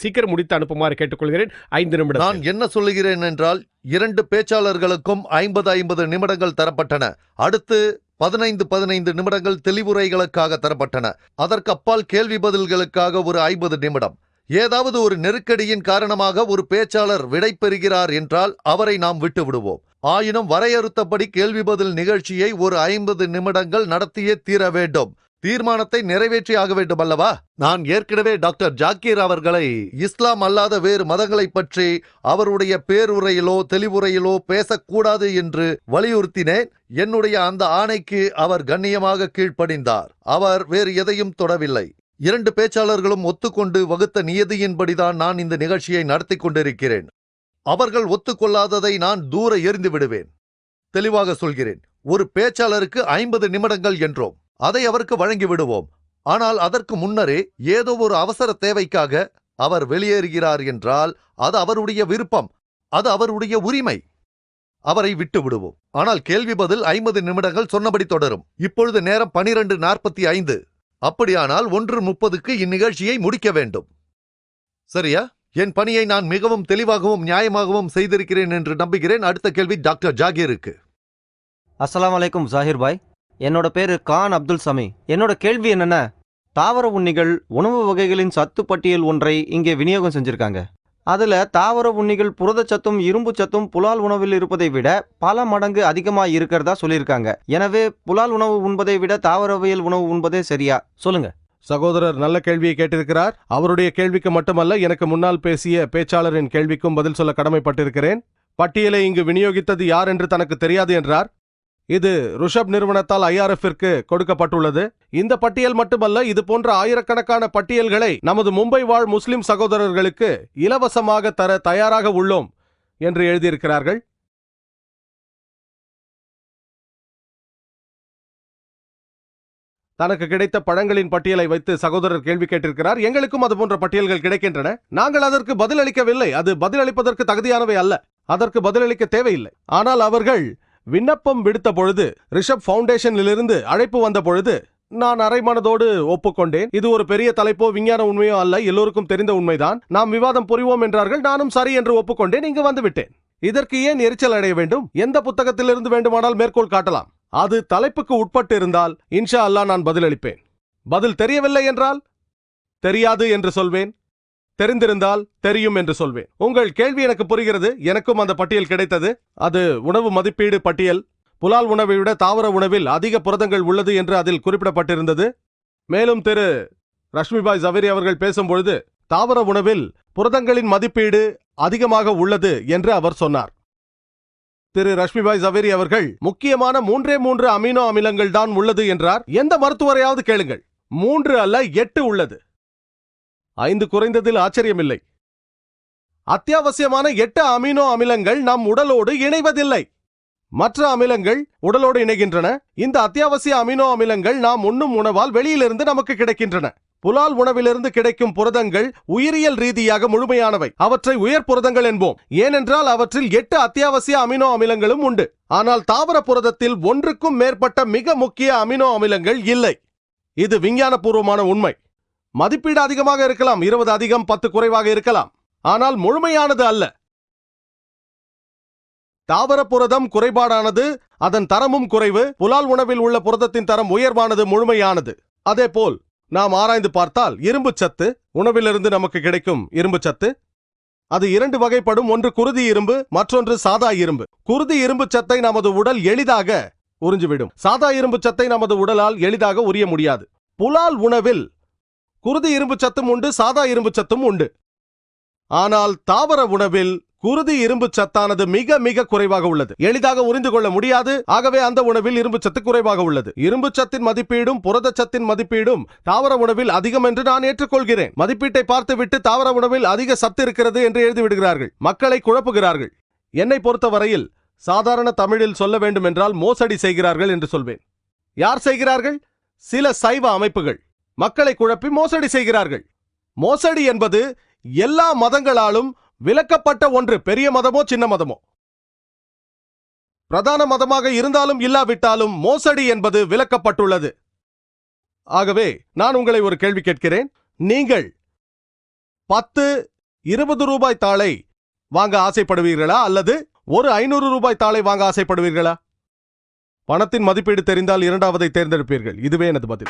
சீக்கிரம் முடித்து அனுப்புமாறு கேட்டுக்கொள்கிறேன். ஐந்து நிமிடம் நான் என்ன சொல்லுகிறேன் என்றால் இரண்டு பேச்சாளர்களுக்கும் ஐம்பது ஐம்பது நிமிடங்கள் தரப்பட்டன. அடுத்து பதினைந்து பதினைந்து நிமிடங்கள் தெளிவுரைகளுக்காக தரப்பட்டன. அதற்கு அப்பால் கேள்வி பதில்களுக்காக ஒரு ஐம்பது நிமிடம். ஏதாவது ஒரு நெருக்கடியின் காரணமாக ஒரு பேச்சாளர் விடை பெறுகிறார் என்றால் அவரை நாம் விட்டு விடுவோம் ஆயினும் வரையறுத்தபடி கேள்வி பதில் நிகழ்ச்சியை ஒரு ஐம்பது நிமிடங்கள் நடத்தியே தீர வேண்டும். தீர்மானத்தை நிறைவேற்றி ஆக வேண்டும் அல்லவா? நான் ஏற்கனவே டாக்டர் ஜாக்கீர் அவர்களை இஸ்லாம் அல்லாத வேறு மதங்களை பற்றி அவருடைய பேருரையிலோ தெளிவுரையிலோ பேசக்கூடாது என்று வலியுறுத்தினேன். என்னுடைய அந்த ஆணைக்கு அவர் கண்ணியமாக கீழ்ப்படிந்தார். அவர் வேறு எதையும் தொடவில்லை. இரண்டு பேச்சாளர்களும் ஒத்துக்கொண்டு வகுத்த நியதியின்படிதான் நான் இந்த நிகழ்ச்சியை நடத்தி கொண்டிருக்கிறேன். அவர்கள் ஒத்துக்கொள்ளாததை நான் தூர எறிந்து விடுவேன். தெளிவாக சொல்கிறேன். ஒரு பேச்சாளருக்கு ஐம்பது நிமிடங்கள் என்றோம். அதை அவருக்கு வழங்கி விடுவோம் ஆனால் அதற்கு முன்னரே ஏதோ ஒரு அவசர தேவைக்காக அவர் வெளியேறுகிறார் என்றால் அது அவருடைய விருப்பம் அது அவருடைய உரிமை. அவரை விட்டு விடுவோம் ஆனால் கேள்வி பதில் ஐம்பது நிமிடங்கள் சொன்னபடி தொடரும். இப்பொழுது நேரம் பனிரெண்டு நாற்பத்தி ஐந்து. அப்படியானால் ஒன்று முப்பதுக்கு இந்நிகழ்ச்சியை முடிக்க வேண்டும். சரியா? என் பணியை நான் மிகவும் தெளிவாகவும் நியாயமாகவும் செய்திருக்கிறேன் என்று நம்புகிறேன். அடுத்த கேள்வி டாக்டர் ஜாகீருக்கு. அஸ்லாம் அலைக்கும் ஜாகிர் பாய். என்னோட பேரு கான் அப்துல் சமி. என்னோட கேள்வி என்னென்ன தாவர உண்ணிகள் உணவு வகைகளின் சத்து பட்டியல் ஒன்றை இங்கே விநியோகம் செஞ்சிருக்காங்க. அதுல தாவர உண்ணிகள் புரதச்சத்தும் இரும்பு சத்தும் புலால் உணவில் இருப்பதை விட பல மடங்கு அதிகமாக இருக்கிறதா சொல்லியிருக்காங்க. எனவே புலால் உணவு உண்பதை விட தாவரவியல் உணவு உண்பதே சரியா? சொல்லுங்க. சகோதரர் நல்ல கேள்வியை கேட்டிருக்கிறார். அவருடைய கேள்விக்கு மட்டுமல்ல எனக்கு முன்னால் பேசிய பேச்சாளரின் கேள்விக்கும் பதில் சொல்ல கடமைப்பட்டிருக்கிறேன். பட்டியலை இங்கு விநியோகித்தது யார் என்று தனக்கு தெரியாது என்றார். இது ருஷப் நிறுவனத்தால் ஐஆர்எஃப்பிற்கு கொடுக்கப்பட்டுள்ளது. இந்த பட்டியல் மட்டுமல்ல இது போன்ற ஆயிரக்கணக்கான பட்டியல்களை நமது மும்பை வாழ் முஸ்லிம் சகோதரர்களுக்கு இலவசமாக தர தயாராக உள்ளோம் என்று எழுதியிருக்கிறார்கள். தனக்கு கிடைத்த பழங்களின் பட்டியலை வைத்து சகோதரர் கேள்வி கேட்டிருக்கிறார். எங்களுக்கும் அது போன்ற பட்டியல்கள் கிடைக்கின்றன. நாங்கள் அதற்கு பதிலளிக்கவில்லை. அது பதிலளிப்பதற்கு தகுதியானவை அல்ல. அதற்கு பதிலளிக்க தேவையில்லை. ஆனால் அவர்கள் விண்ணப்பம் விடுத்த பொழுது ரிஷப் ஃபவுண்டேஷனிலிருந்து அழைப்பு வந்த பொழுது நான் அரைமனதோடு ஒப்புக்கொண்டேன். இது ஒரு பெரிய தலைப்போ விஞ்ஞான உண்மையோ அல்ல. எல்லோருக்கும் தெரிந்த உண்மைதான். நாம் விவாதம் புரிவோம் என்றார்கள். நானும் சரி என்று ஒப்புக்கொண்டேன். இங்கு வந்துவிட்டேன் இதற்கு ஏன் எரிச்சல் அடைய வேண்டும்? எந்த புத்தகத்திலிருந்து வேண்டுமானால் மேற்கோள் காட்டலாம். அது தலைப்புக்கு உட்பட்டு இருந்தால் இன்ஷா அல்லாஹ் நான் பதிலளிப்பேன். பதில் தெரியவில்லை என்றால்? தெரியாது என்று சொல்வேன். தெரிந்திருந்தால் தெரியும் என்று சொல்வேன். உங்கள் கேள்வி எனக்கு புரிகிறது. எனக்கும் அந்த பட்டியல் கிடைத்தது. அது உணவு மதிப்பீடு பட்டியல். புலால் உணவை விட தாவர உணவில் அதிக புரதங்கள் உள்ளது என்று அதில் குறிப்பிடப்பட்டிருந்தது. மேலும் திரு. ரஷ்மிபாய் ஜவேரி அவர்கள் பேசும்பொழுது தாவர உணவில் புரதங்களின் மதிப்பீடு அதிகமாக உள்ளது என்று அவர் சொன்னார். திரு. ரஷ்மிபாய் ஜவேரி அவர்கள் முக்கியமான மூன்றே மூன்று அமினோ அமிலங்கள் தான் உள்ளது என்றார். எந்த மருத்துவரையாவது கேளுங்கள். மூன்று அல்ல எட்டு உள்ளது. ஐந்து குறைந்ததில் ஆச்சரியமில்லை. அத்தியாவசியமான எட்டு அமினோ அமிலங்கள் நம் உடலோடு இணைவதில்லை. மற்ற அமிலங்கள் உடலோடு இணைகின்றன. இந்த அத்தியாவசிய அமினோ அமிலங்கள் நாம் உண்ணும் உணவால் வெளியிலிருந்து நமக்கு கிடைக்கின்றன. புலால் உணவிலிருந்து கிடைக்கும் புரதங்கள் உயிரியல் ரீதியாக முழுமையானவை. அவற்றை உயர் புரதங்கள் என்போம். ஏனென்றால் அவற்றில் எட்டு அத்தியாவசிய அமினோ அமிலங்களும் உண்டு. ஆனால் தாவர புரதத்தில் ஒன்றுக்கும் மேற்பட்ட மிக முக்கிய அமினோ அமிலங்கள் இல்லை. இது விஞ்ஞானபூர்வமான உண்மை. மதிப்பீடு அதிகமாக இருக்கலாம் இருபது அதிகம் பத்து குறைவாக இருக்கலாம். ஆனால் முழுமையானது அல்ல. தாவர புரதம் குறைபாடானது அதன் தரமும் குறைவு புலால் உணவில் உள்ள புரதத்தின் தரம் உயர்வானது முழுமையானது. அதேபோல் நாம் ஆராய்ந்து பார்த்தால் இரும்பு சத்து உணவிலிருந்து நமக்கு கிடைக்கும் இரும்பு சத்து அது இரண்டு வகைப்படும் ஒன்று குருதி இரும்பு மற்றொன்று சாதா இரும்பு. குருதி இரும்பு சத்தை நமது உடல் எளிதாக உறிஞ்சிவிடும். சாதா இரும்பு சத்தை நமது உடலால் எளிதாக உரிய முடியாது. புலால் உணவில் குருதி இரும்பு சத்தும் உண்டு சாதா இரும்பு சத்தும் உண்டு. ஆனால் தாவர உணவில் குருதி இரும்பு சத்தானது மிக மிக குறைவாக உள்ளது. எளிதாக உறிந்து கொள்ள முடியாது. ஆகவே அந்த உணவில் இரும்பு சத்து குறைவாக உள்ளது. இரும்பு சத்தின் மதிப்பீடும் புரதச்சத்தின் மதிப்பீடும் தாவர உணவில் அதிகம் என்று நான் ஏற்றுக்கொள்கிறேன். மதிப்பீட்டை பார்த்துவிட்டு தாவர உணவில் அதிக சத்து இருக்கிறது என்று எழுதிவிடுகிறார்கள் மக்களை குழப்புகிறார்கள். என்னை பொறுத்தவரையில் சாதாரண தமிழில் சொல்ல வேண்டும் என்றால் மோசடி செய்கிறார்கள் என்று சொல்வேன். யார் செய்கிறார்கள்? சில சைவ அமைப்புகள். மக்களை குழப்பி மோசடி செய்கிறார்கள். மோசடி என்பது எல்லா மதங்களாலும் விலக்கப்பட்ட ஒன்று பெரிய மதமோ சின்ன மதமோ. பிரதான மதமாக இருந்தாலும் இல்லாவிட்டாலும் மோசடி என்பது விலக்கப்பட்டுள்ளது. ஆகவே நான் உங்களை ஒரு கேள்வி கேட்கிறேன். நீங்கள் பத்து இருபது ரூபாய் தாளை வாங்க ஆசைப்படுவீர்களா? அல்லது ஒரு ஐநூறு ரூபாய் தாளை வாங்க ஆசைப்படுவீர்களா? பணத்தின் மதிப்பீடு தெரிந்தால் இரண்டாவதை தேர்ந்தெடுப்பீர்கள். இதுவே எனது பதில்.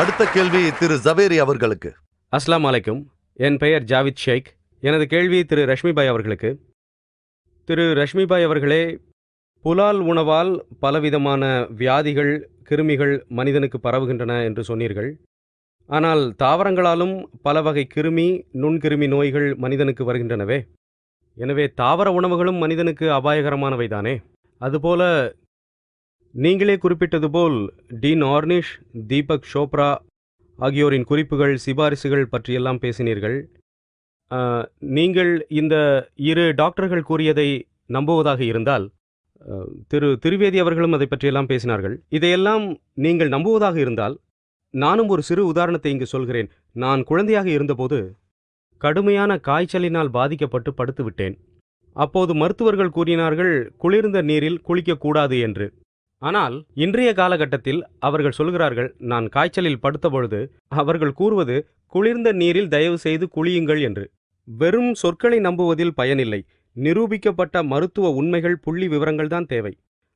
அடுத்த கேள்வி திரு ஜவேரி அவர்களுக்கு. அஸ்லாம் அலைக்கும் என் பெயர் ஜாவித் ஷேக். எனது கேள்வி திரு ரஷ்மிபாய் அவர்களுக்கு. திரு ரஷ்மிபாய் அவர்களே புலால் உணவால் பலவிதமான வியாதிகள் கிருமிகள் மனிதனுக்கு பரவுகின்றன என்று சொன்னீர்கள். ஆனால் தாவரங்களாலும் பல வகை கிருமி நுண்கிருமி நோய்கள் மனிதனுக்கு வருகின்றனவே. எனவே தாவர உணவுகளும் மனிதனுக்கு அபாயகரமானவைதானே. அதுபோல நீங்களே குறிப்பிட்டது போல் டீன் ஆர்னிஷ் தீபக் சோப்ரா ஆகியோரின் குறிப்புகள் சிபாரிசுகள் பற்றியெல்லாம் பேசினீர்கள். நீங்கள் இந்த இரு டாக்டர்கள் கூறியதை நம்புவதாக இருந்தால் திரு திரிவேதி அவர்களும் அதை பற்றியெல்லாம் பேசினார்கள். இதையெல்லாம் நீங்கள் நம்புவதாக இருந்தால் நானும் ஒரு சிறு உதாரணத்தை இங்கு சொல்கிறேன். நான் குழந்தையாக இருந்தபோது கடுமையான காய்ச்சலினால் பாதிக்கப்பட்டு படுத்து விட்டேன் அப்போது மருத்துவர்கள் கூறினார்கள் குளிர்ந்த நீரில் குளிக்கக்கூடாது என்று. ஆனால் இன்றைய காலகட்டத்தில் அவர்கள் சொல்கிறார்கள் நான் காய்ச்சலில் படுத்தபொழுது அவர்கள் கூறுவது குளிர்ந்த நீரில் தயவு செய்து குளியுங்கள் என்று. வெறும் சொற்களை நம்புவதில் பயனில்லை. நிரூபிக்கப்பட்ட மருத்துவ உண்மைகள் புள்ளி விவரங்கள் தான் தேவை.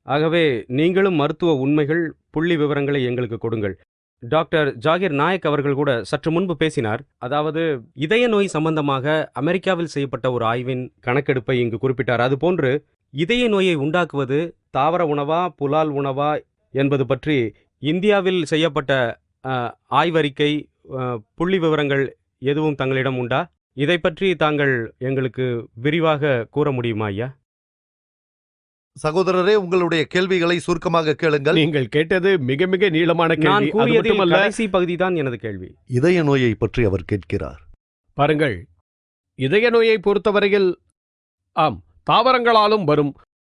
ஆகவே நீங்களும் மருத்துவ உண்மைகள் புள்ளி விவரங்களை எங்களுக்கு கொடுங்கள். டாக்டர் ஜாகிர் நாயக் அவர்கள் கூட சற்று முன்பு பேசினார். அதாவது இதய நோய் சம்பந்தமாக அமெரிக்காவில் செய்யப்பட்ட ஒரு ஆய்வின் கணக்கெடுப்பை இங்கு குறிப்பிட்டார். அதுபோன்று இதய நோயை உண்டாக்குவது தாவர உணவா புலால் உணவா என்பது பற்றி இந்தியாவில் செய்யப்பட்ட ஆய்வறிக்கை புள்ளி விவரங்கள் எதுவும் தங்களிடம் உண்டா? இதை பற்றி தாங்கள் எங்களுக்கு விரிவாக கூற முடியுமா ஐயா? சகோதரரே உங்களுடைய கேள்விகளை சுருக்கமாக கேளுங்கள். நீங்கள் கேட்டது மிக மிக நீளமான கேள்வி. அது கூறியதில் மட்டுமல்ல கடைசி பகுதி தான் எனது கேள்வி. இதய நோயை பற்றி அவர் கேட்கிறார். பாருங்கள். இதய நோயை பொறுத்தவரையில் ஆம் தாவரங்களாலும் வரும்.